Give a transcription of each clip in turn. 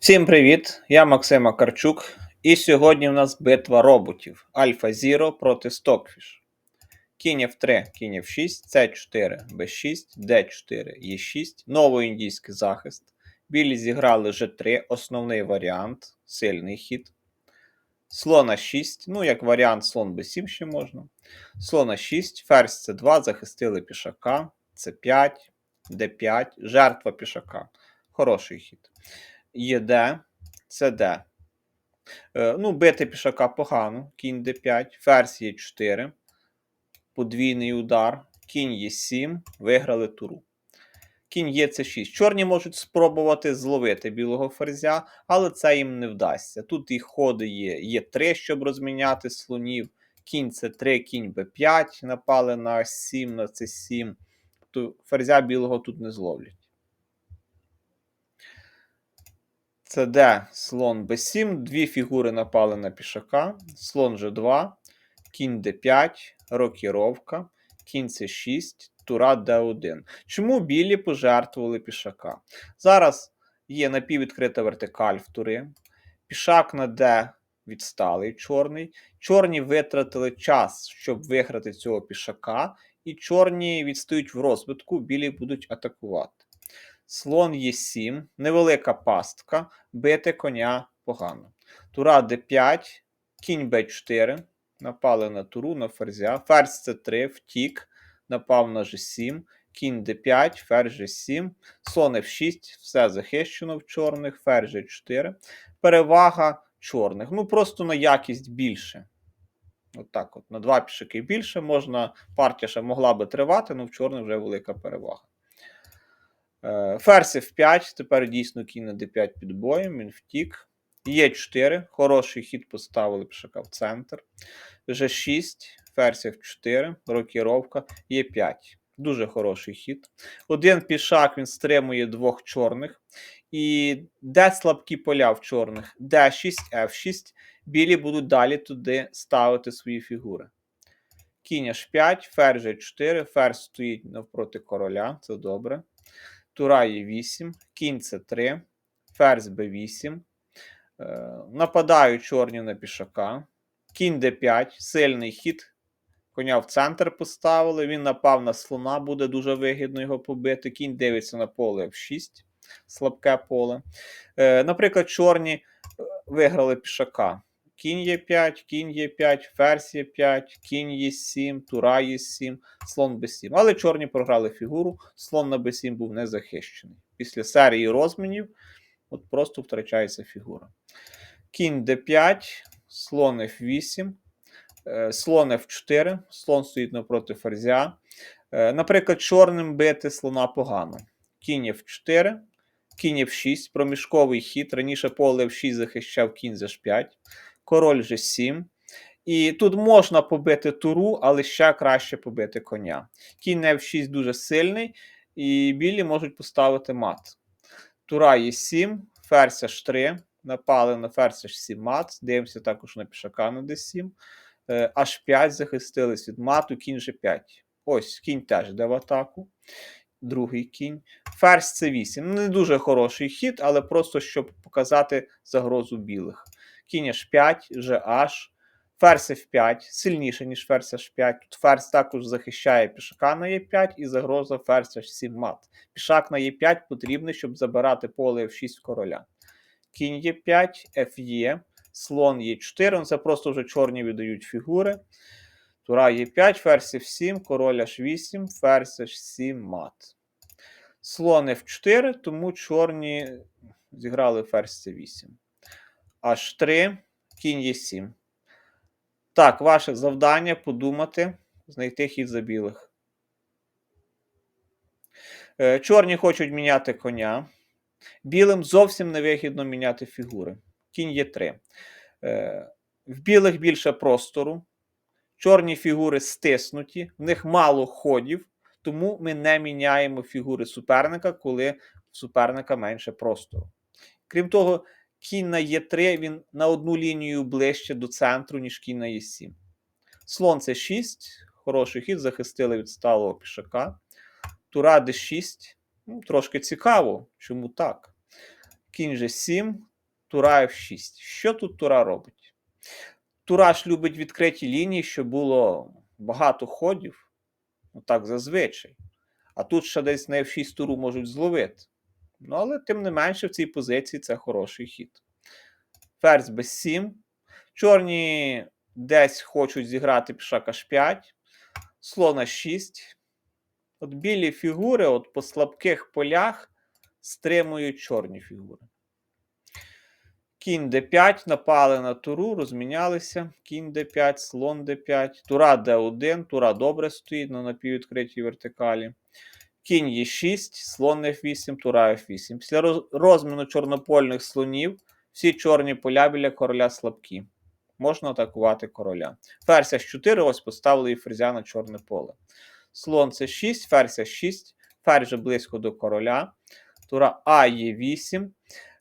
Всім привіт! Я Максим Акарчук. І сьогодні в нас битва роботів Альфа Зіро проти Stockfish. Кінь F3, кінь F6, C4, B6, D4, E6, новоіндійський захист. Білі зіграли G3, основний варіант, сильний хід. Слона 6, ну як варіант, слон B7 ще можна. Слона 6, ферзь C2, захистили пішака, C5, D5, жертва пішака. Хороший хід. ЄД, ЦД. Е, ну, бити пішака погано. Кінь d5, ферзь Е4, подвійний удар, кінь Е7, виграли туру. Кінь Е6. Чорні можуть спробувати зловити білого ферзя, але це їм не вдасться. Тут їх ходи є Е3, щоб розміняти слонів. Кінь С3, кінь Б5, напали на С7, на С7. То ферзя білого тут не зловлять. Це де слон b7, дві фігури напали на пішака, слон g2, кінь d5, рокіровка, кінь c6, тура d1. Чому білі пожертвували пішака? Зараз є напіввідкрита вертикаль в тури. Пішак на d відсталий чорний. Чорні витратили час, щоб виграти цього пішака, і чорні відстають в розвитку, білі будуть атакувати. Слон Е7, невелика пастка, бити коня погано. Тура d5, кінь b4, напали на туру, на ферзя, ферзь c3, втік, напав на g7, кінь d5, ферзь g7, слон f6, все захищено в чорних, ферзь g4. Перевага чорних. Ну, просто на якість більше. От от, на два пішаки більше можна, партія ще могла би тривати, але в чорних вже велика перевага. Е, Ферзь F5, тепер дійсно кінь на D5 під боєм, він втік. Е4, хороший хід поставили пішака в центр. G6, ферзь F4, рокіровка, Е5. Дуже хороший хід. Один пішак він стримує двох чорних. І де слабкі поля в чорних? D6, F6. Білі будуть далі туди ставити свої фігури. Кінь H5, ферзь G4, ферзь стоїть навпроти короля, це добре. Тура є 8, кінь С3, ферзь Б8. Е, Нападають чорні на пішака. Кінь Д5, сильний хід. Коня в центр поставили. Він напав на слона, буде дуже вигідно його побити. Кінь дивиться на поле F6, слабке поле. Е, Наприклад, чорні е, виграли пішака. Кінь Е5, кінь Е5, ферзь Е5, кінь Е7, тура Е7, слон Б7. Але чорні програли фігуру, слон на Б7 був не захищений. Після серії розмінів от просто втрачається фігура. Кінь Д5, слон F8, е, слон F4, слон стоїть навпроти ферзя. Е, Наприклад, чорним бити слона погано. Кінь F4, кінь F6, проміжковий хід. Раніше поле F6 захищав кінь з H5 король G7. І тут можна побити туру, але ще краще побити коня. Кінь на F6 дуже сильний, і білі можуть поставити мат. Тура Е7, ферзь H3. Напали на ферзь H7 мат. Дивимося також на пішака на D7. H5 захистились від мату, кінь G5. Ось кінь теж йде в атаку. Другий кінь. Ферзь C8. Не дуже хороший хід, але просто щоб показати загрозу білих кінь H5, GH, ферзь F5 сильніше, ніж ферзь H5. Тут ферзь також захищає пішака на Е5 і загроза ферзь H7 мат. Пішак на Е5 потрібний, щоб забирати поле F6 короля. Кінь Е5, Ф'є, слон Е4. Це просто вже чорні віддають фігури. Тура Е5, ферзь F7, король H8, ферзь H7 мат. Слон F4, тому чорні зіграли ферзь C8. H3, кінь Е7. Так, ваше завдання подумати, знайти хід за білих. Е, Чорні хочуть міняти коня. Білим зовсім невигідно міняти фігури. Кінь Е3. Е, В білих більше простору. Чорні фігури стиснуті, в них мало ходів, тому ми не міняємо фігури суперника, коли в суперника менше простору. Крім того, кінь на Е3 він на одну лінію ближче до центру, ніж кінь на Е7. Слон це 6. Хороший хід, захистили від сталого пішака. Тура d6. Ну, Трошки цікаво, чому так. Кінь G7, Тура F6. Що тут Тура робить? Тура ж любить відкриті лінії, щоб було багато ходів. Ну так зазвичай. А тут ще десь на F6 туру можуть зловити. Ну, але тим не менше, в цій позиції це хороший хід. Ферзь b7. Чорні десь хочуть зіграти пішак H5. Слон 6. От білі фігури, от по слабких полях стримують чорні фігури. Кінь d5, напали на туру, розмінялися. Кінь d5, слон d5, тура d1, тура добре стоїть на напіввідкритій вертикалі. Кінь Е6, слон F8, тура F8. Після розміну чорнопольних слонів всі чорні поля біля короля слабкі. Можна атакувати короля. Ферзь H4, ось поставили і ферзя на чорне поле. Слон С6, ферзь H6, ферзь вже близько до короля. Тура А Е8.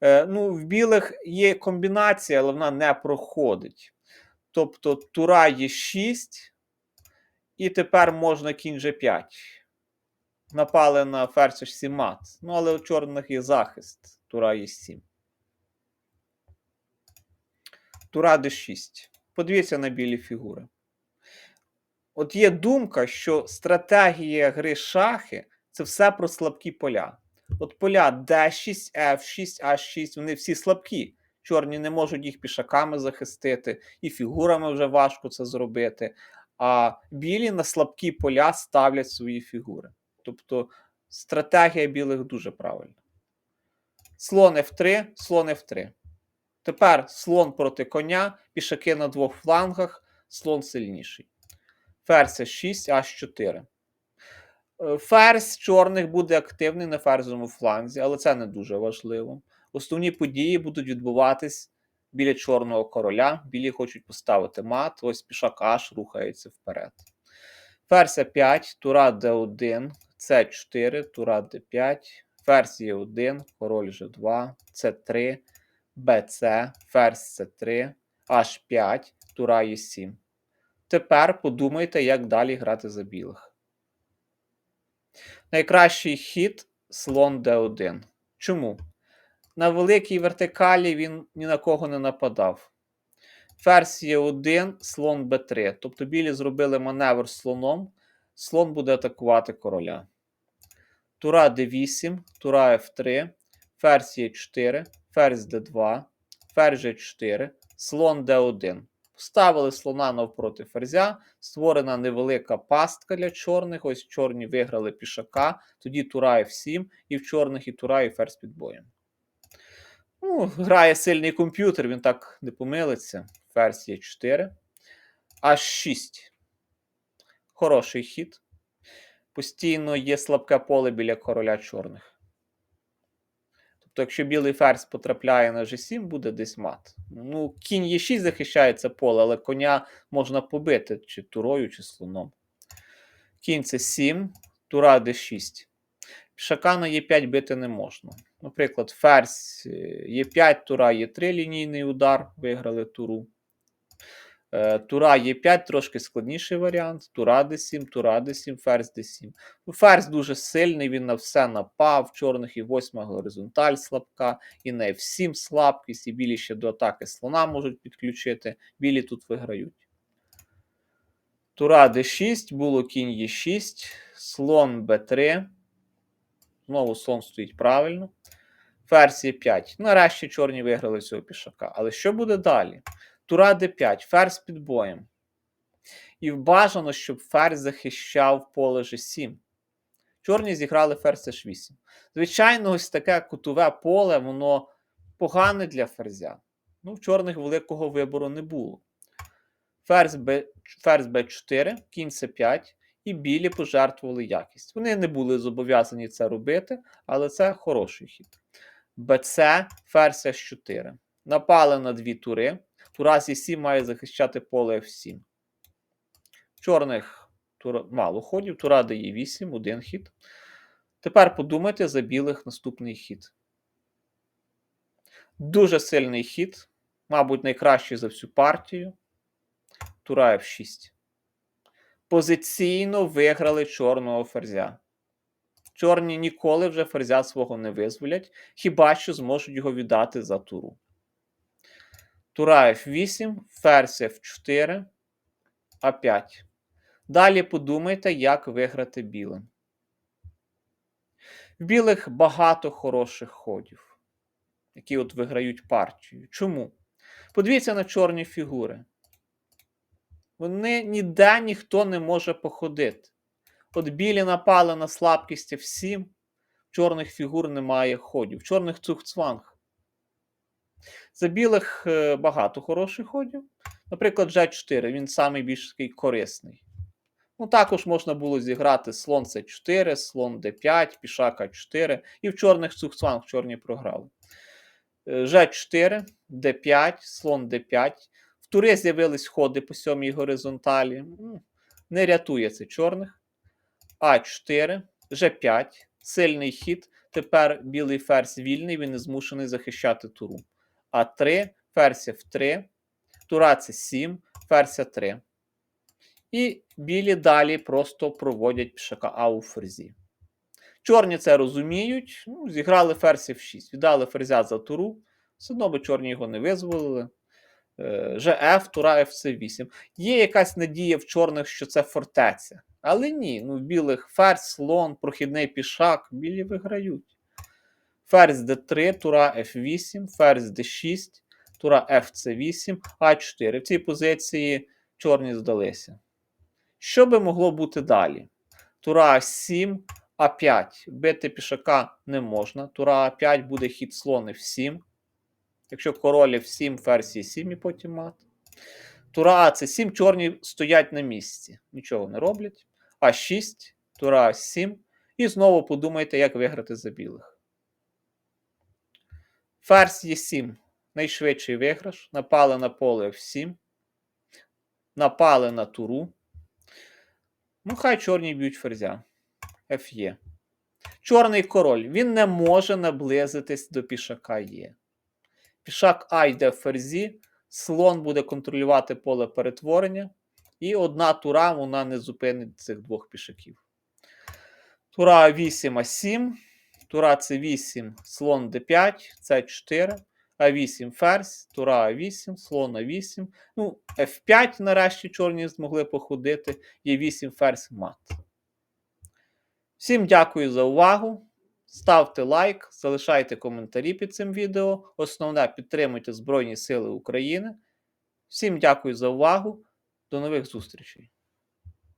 Е, ну, в білих є комбінація, але вона не проходить. Тобто тура Е6, і тепер можна кінь G5. Напали на ферзь H7 мат. Ну, але у чорних є захист. Тура Е7. Тура d6. Подивіться на білі фігури. От є думка, що стратегія гри шахи це все про слабкі поля. От поля d6, f6, h6, вони всі слабкі. Чорні не можуть їх пішаками захистити, і фігурами вже важко це зробити. А білі на слабкі поля ставлять свої фігури. Тобто стратегія білих дуже правильна. Слон F3, слон F3. Тепер слон проти коня, пішаки на двох флангах, слон сильніший. Ферзь 6, H4. Е, Ферзь чорних буде активний на ферзовому фланзі, але це не дуже важливо. Основні події будуть відбуватись біля чорного короля. Білі хочуть поставити мат. Ось пішак H рухається вперед. Ферзь 5, тура d1, c4, тура d5, ферзь e1, король g2, c3, bc, ферзь c3, h5, тура e7. Тепер подумайте, як далі грати за білих. Найкращий хід слон d1. Чому? На великій вертикалі він ні на кого не нападав. Ферзь Е1, слон Б3. Тобто білі зробили маневр з слоном. Слон буде атакувати короля. Тура d8, тура F3, ферзь Е4, ферзь d2, ферзь G4, слон d1. Поставили слона навпроти ферзя, створена невелика пастка для чорних. Ось чорні виграли пішака, тоді тура F7, і в чорних і тура, і ферзь під боєм. Ну, грає сильний комп'ютер, він так не помилиться. Ферзь є 4. Аж 6. Хороший хід. Постійно є слабке поле біля короля чорних. Тобто, якщо білий ферзь потрапляє на G7, буде десь мат. Ну, кінь Е6 захищає це поле, але коня можна побити чи турою, чи слоном. Кінь це 7, тура d6. Пішака на Е5 бити не можна. Наприклад, ферзь Е5, тура Е3 лінійний удар, виграли туру. Е, Тура Е5 трошки складніший варіант. Тура d7, тура d7, ферзь d7. Ну, Ферзь дуже сильний, він на все напав. Чорних і восьма горизонталь слабка, і на F7 слабкість, і білі ще до атаки слона можуть підключити. Білі тут виграють. Тура d6, було кінь Е6, слон b3. Знову слон стоїть правильно. Ферзь Е5. Нарешті чорні виграли цього пішака. Але що буде далі? Тура d5, ферзь під боєм. І бажано, щоб ферзь захищав поле G7. Чорні зіграли ферзь H8. Звичайно, ось таке кутове поле, воно погане для ферзя. Ну, в чорних великого вибору не було. Ферзь, Б, ферзь b4, кінь c5, і білі пожертвували якість. Вони не були зобов'язані це робити, але це хороший хід. БЦ, ферзь H4. Напали на дві тури. Тура з Е7 має захищати поле F7. Чорних тура, мало ходів, тура дає 8, один хід. Тепер подумайте за білих наступний хід. Дуже сильний хід, мабуть, найкращий за всю партію. Тура F6. Позиційно виграли чорного ферзя. Чорні ніколи вже ферзя свого не визволять, хіба що зможуть його віддати за туру. Тура F8, ферзь F4, А5. Далі подумайте, як виграти білим. В білих багато хороших ходів, які от виграють партію. Чому? Подивіться на чорні фігури. Вони ніде ніхто не може походити. От білі напали на слабкість F7, в чорних фігур немає ходів, чорних цухцванг. За білих е, багато хороших ходів. Наприклад, G4, він самий більш такий корисний. Ну, також можна було зіграти слон С4, слон Д5, пішак А4. І в чорних цухцванг чорні програли. Е, Ж4, Д5, слон Д5. В тури з'явились ходи по сьомій горизонталі. Ну, Не рятує це чорних. А4, Ж5, сильний хід. Тепер білий ферзь вільний, він не змушений захищати туру. А3, ферзь F3, тура С7, ферзь А3. І білі далі просто проводять пішака А у ферзі. Чорні це розуміють, ну, зіграли ферзь F6, віддали ферзя за туру, все одно би чорні його не визволили. Е, ЖФ, тура ФЦ8. Є якась надія в чорних, що це фортеця. Але ні, ну в білих ферзь, слон, прохідний пішак, білі виграють. Ферзь d3, тура F8, ферзь d6, тура FC8, А4. В цій позиції чорні здалися. Що би могло бути далі? Тура 7, А5. Бити пішака не можна. Тура А5 буде хід слон F7. Якщо король F7, ферзь Е7 і потім мат. Тура А7, чорні стоять на місці. Нічого не роблять. А6, тура А7. І знову подумайте, як виграти за білих. Ферзь Е7. Найшвидший виграш. Напали на поле F7. Напали на туру. Ну, хай чорні б'ють ферзя. Ф'є. Чорний король. Він не може наблизитись до пішака Є. Пішак А йде в ферзі, слон буде контролювати поле перетворення, і одна тура вона не зупинить цих двох пішаків. Тура 8 А7, тура С8, слон Д5, С4, А8 ферзь, тура А8, слон А8. Ну, F5 нарешті чорні змогли походити, є 8 ферзь мат. Всім дякую за увагу. Ставте лайк, залишайте коментарі під цим відео. Основне підтримуйте Збройні Сили України. Всім дякую за увагу. До нових зустрічей!